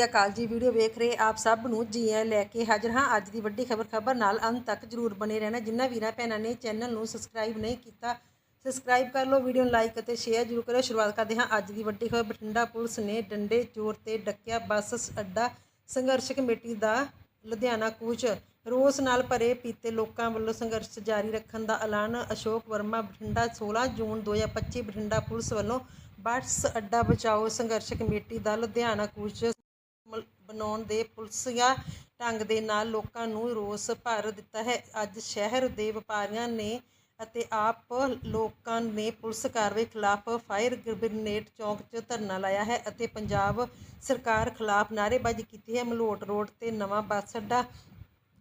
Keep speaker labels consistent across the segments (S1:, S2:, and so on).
S1: ਸ੍ਰੀ ਅਕਾਲ ਜੀ ਵੀਡੀਓ ਵੇਖ ਰਹੇ ਆਪ ਸਭ ਨੂੰ ਜੀ ਆਇਆਂ ਲੈ ਕੇ ਹਾਜ਼ਰ ਹਾਂ। ਅੱਜ ਦੀ ਵੱਡੀ ਖਬਰ ਖਬਰ ਨਾਲ ਅੰਤ ਤੱਕ ਜਰੂਰ ਬਣੇ ਰਹਿਣਾ। ਜਿਨ੍ਹਾਂ ਵੀਰਾਂ ਭੈਣਾਂ ਨੇ ਚੈਨਲ ਨੂੰ ਸਬਸਕ੍ਰਾਈਬ ਨਹੀਂ ਕੀਤਾ, ਸਬਸਕ੍ਰਾਈਬ ਕਰ ਲਓ, ਵੀਡੀਓ ਨੂੰ ਲਾਈਕ ਅਤੇ ਸ਼ੇਅਰ ਜਰੂਰ ਕਰਿਓ। ਸ਼ੁਰੂਆਤ ਕਰਦੇ ਹਾਂ ਅੱਜ ਦੀ ਵੱਡੀ ਖਬਰ। ਬਠਿੰਡਾ ਪੁਲਿਸ ਨੇ ਡੰਡੇ ਜ਼ੋਰ ਤੇ ਡੱਕਿਆ ਬੱਸ ਅੱਡਾ ਸੰਘਰਸ਼ ਕਮੇਟੀ ਦਾ ਲੁਧਿਆਣਾ ਕੂਚ। ਰੋਸ ਨਾਲ ਭਰੇ ਪੀਤੇ ਲੋਕਾਂ ਵੱਲੋਂ ਸੰਘਰਸ਼ ਜਾਰੀ ਰੱਖਣ ਦਾ ਐਲਾਨ ਅਸ਼ੋਕ ਵਰਮਾ ਬਠਿੰਡਾ 16 ਜੂਨ 2025 ਬਠਿੰਡਾ ਪੁਲਿਸ ਵੱਲੋਂ ਬੱਸ ਅੱਡਾ ਬਚਾਓ ਸੰਘਰਸ਼ ਕਮੇਟੀ ਦਾ ਲੁਧਿਆਣਾ ਕੂਚ ਬਣਾਉਣ ਦੇ ਪੁਲਿਸੀਆ ਢੰਗ ਦੇ ਨਾਲ ਲੋਕਾਂ ਨੂੰ ਰੋਸ ਭਰ ਦਿੱਤਾ ਹੈ। ਅੱਜ ਸ਼ਹਿਰ ਦੇ ਵਪਾਰੀਆਂ ਨੇ ਅਤੇ ਆਪ ਲੋਕਾਂ ਨੇ ਪੁਲਿਸ ਕਾਰਵਾਈ ਖਿਲਾਫ ਫਾਇਰ ਗ੍ਰੇਨੇਡ ਚੌਂਕ 'ਚ ਧਰਨਾ ਲਾਇਆ ਹੈ ਅਤੇ ਪੰਜਾਬ ਸਰਕਾਰ ਖਿਲਾਫ ਨਾਅਰੇਬਾਜ਼ੀ ਕੀਤੀ ਹੈ। ਮਲੋਟ ਰੋਡ ਤੇ ਨਵਾਂ ਬੱਸ ਅੱਡਾ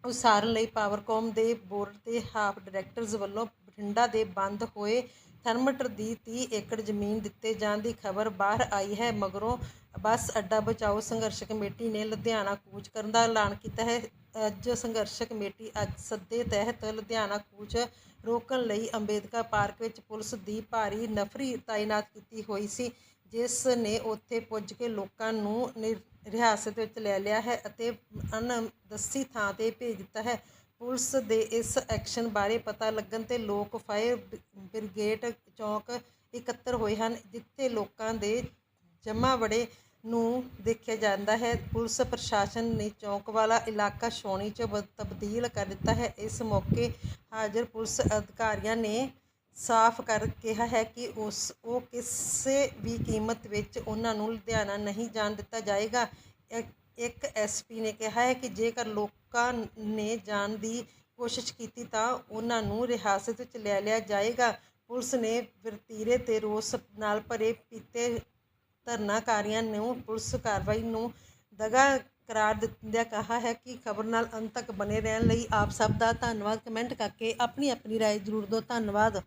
S1: ਉਸਾਰਨ ਲਈ ਪਾਵਰਕੌਮ ਦੇ ਬੋਰਡ ਦੇ ਹਾਫ ਡਾਇਰੈਕਟਰਜ਼ ਵੱਲੋਂ ਬਠਿੰਡਾ ਦੇ ਬੰਦ ਹੋਏ ਥਰਮਟਰ ਦੀ 30 ਏਕੜ ਜ਼ਮੀਨ ਦਿੱਤੇ ਜਾਣ ਦੀ ਖਬਰ ਬਾਹਰ ਆਈ ਹੈ। ਮਗਰੋਂ ਬੱਸ ਅੱਡਾ ਬਚਾਓ ਸੰਘਰਸ਼ ਕਮੇਟੀ ਨੇ ਲੁਧਿਆਣਾ ਕੂਚ ਕਰਨ ਦਾ ਐਲਾਨ ਕੀਤਾ ਹੈ। ਅੱਜ ਸੰਘਰਸ਼ ਕਮੇਟੀ ਅੱਜ ਸੱਦੇ ਤਹਿਤ ਲੁਧਿਆਣਾ ਕੂਚ ਰੋਕਣ ਲਈ ਅੰਬੇਦਕਰ ਪਾਰਕ ਵਿੱਚ ਪੁਲਿਸ ਦੀ ਭਾਰੀ ਨਫਰੀ ਤਾਇਨਾਤ ਕੀਤੀ ਹੋਈ ਸੀ। ਜਿਸ ਨੇ ਉੱਥੇ ਪੁੱਜ ਕੇ ਲੋਕਾਂ ਨੂੰ ਨਿਰ- ਰਿਆਸਤ ਵਿੱਚ ਲੈ ਲਿਆ ਹੈ ਅਤੇ ਅਣਦੱਸੀ ਥਾਂ ਤੇ ਭੇਜ ਦਿੱਤਾ ਹੈ। ਪੁਲਿਸ ਦੇ ਇਸ ਐਕਸ਼ਨ ਬਾਰੇ ਪਤਾ ਲੱਗਣ ਤੇ ਲੋਕ ਫਾਇਰ ਬ੍ਰਿਗੇਡ ਚੌਕ ਇਕੱਤਰ ਹੋਏ ਹਨ, ਜਿੱਥੇ ਲੋਕਾਂ ਦੇ ਜਮਾਵੜੇ ਨੂੰ ਦੇਖਿਆ ਜਾਂਦਾ ਹੈ। ਪੁਲਿਸ ਪ੍ਰਸ਼ਾਸਨ ਨੇ ਚੌਕ ਵਾਲਾ ਇਲਾਕਾ ਛਾਉਣੀ 'ਚ ਬ- ਤਬਦੀਲ ਕਰ ਦਿੱਤਾ ਹੈ। ਇਸ ਮੌਕੇ ਹਾਜ਼ਰ ਪੁਲਿਸ ਅਧਿਕਾਰੀਆਂ ਨੇ ਸਾਫ਼ ਕਰ ਕਿਹਾ ਹੈ ਕਿ ਉਸ, ਉਹ ਕਿਸੇ ਵੀ ਕੀਮਤ ਵਿੱਚ ਉਹਨਾਂ ਨੂੰ ਲੁਧਿਆਣਾ ਨਹੀਂ ਜਾਣ ਦਿੱਤਾ ਜਾਏਗਾ। ਇੱਕ- ਇੱਕ ਐਸਪੀ ਨੇ ਕਿਹਾ ਹੈ ਕਿ ਜੇਕਰ ਲੋਕਾਂ ਨੇ ਜਾਣ ਦੀ ਕੋਸ਼ਿਸ਼ ਕੀਤੀ ਤਾਂ ਉਹਨਾਂ ਨੂੰ ਹਿਰਾਸਤ ਵਿੱਚ ਲੈ ਲਿਆ ਜਾਏਗਾ। ਪੁਲਿਸ ਨੇ ਵਰਤੀਰੇ ਤੇ ਰੋਸ ਨਾਲ ਭਰੇ ਪੀਤੇ ਧਰਨਾਕਾਰੀਆਂ ਨੂੰ ਪੁਲਿਸ ਕਾਰਵਾਈ ਨੂੰ ਦਗਾ ਕਰਾਰ ਦਿੰਦਿਆਂ ਕਿਹਾ ਹੈ ਕਿ ਖਬਰ ਨਾਲ ਅੰਤ ਤੱਕ ਬਨੇ ਰਹਿਣ ਲਈ ਆਪ ਸਭ ਦਾ ਧੰਨਵਾਦ। ਕਮੈਂਟ ਕਰਕੇ ਆਪਣੀ ਆਪਣੀ ਰਾਏ ਜ਼ਰੂਰ ਦਿਓ। ਧੰਨਵਾਦ।